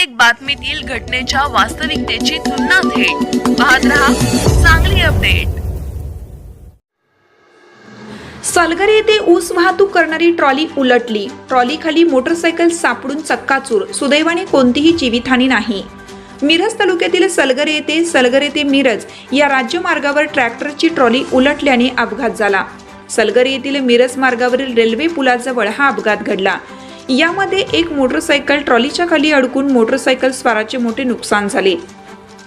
प्रत्येक बातमीतील घटनेच्या वास्तविकतेची तुलना थेट. पाहत रहा चांगली अपडेट सलगर येथे ऊस वाहतूक करणारी ट्रॉली उलटली. ट्रॉलीखाली मोटरसायकल सापडून चक्काचूर. सुदैवाने कोणतीही जीवितहानी नाही. मिरज तालुक्यातील सलगर येथे सलगर येथे मिरज या राज्यमार्गावर ट्रॅक्टरची ट्रॉली उलटल्याने अपघात झाला. सलगर येथील मिरज मार्गावरील रेल्वे पुलाजवळ हा अपघात घडला. यामध्ये एक मोटरसायकल ट्रॉलीच्या खाली अडकून मोटरसायकल स्वाराचे मोठे नुकसान झाले.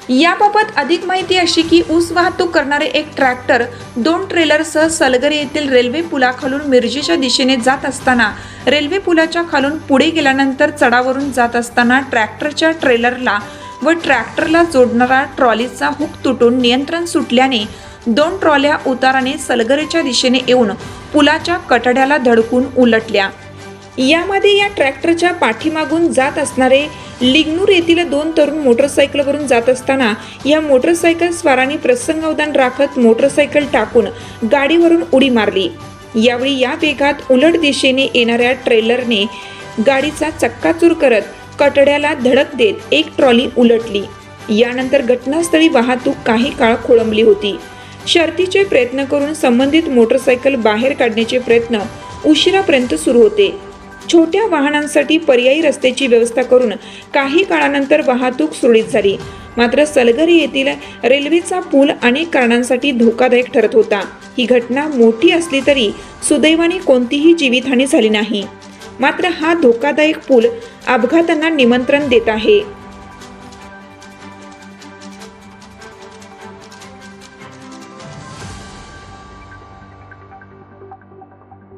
याबाबत अधिक माहिती अशी की ऊस वाहतूक करणारे एक ट्रॅक्टर दोन ट्रेलरसह सलगर येथील रेल्वे पुलाखालून मिरजेच्या दिशेने जात असताना रेल्वे पुलाच्या खालून पुढे गेल्यानंतर चढावरून जात असताना ट्रॅक्टरच्या ट्रेलरला व ट्रॅक्टरला जोडणारा ट्रॉलीचा हुक तुटून नियंत्रण सुटल्याने दोन ट्रॉल्या उताराने सलगरेच्या दिशेने येऊन पुलाच्या कठड्याला धडकून उलटल्या. यामध्ये या ट्रॅक्टरच्या पाठीमागून जात असणारे लिग्नूर येथील दोन तरुण मोटरसायकलवरून जात असताना या मोटरसायकल स्वारांनी प्रसंगावधान राखत मोटरसायकल टाकून गाडीवरून उडी मारली. यावेळी या वेगात उलट दिशेने येणाऱ्या ट्रेलरने गाडीचा चक्काचूर करत कटड्याला धडक देत एक ट्रॉली उलटली. यानंतर घटनास्थळी वाहतूक काही काळ खोळंबली होती. शर्तीचे प्रयत्न करून संबंधित मोटरसायकल बाहेर काढण्याचे प्रयत्न उशिरापर्यंत सुरू होते. छोट्या वाहनांसाठी पर्यायी रस्त्याची व्यवस्था करून काही काळानंतर वाहतूक सुरळीत झाली. मात्र सलगरी येथील रेल्वेचा पूल अनेक कारणांसाठी धोकादायक ठरत होता. ही घटना मोठी असली तरी सुदैवाने कोणतीही जीवितहानी झाली नाही. मात्र हा धोकादायक पूल अपघातांना निमंत्रण देत आहे.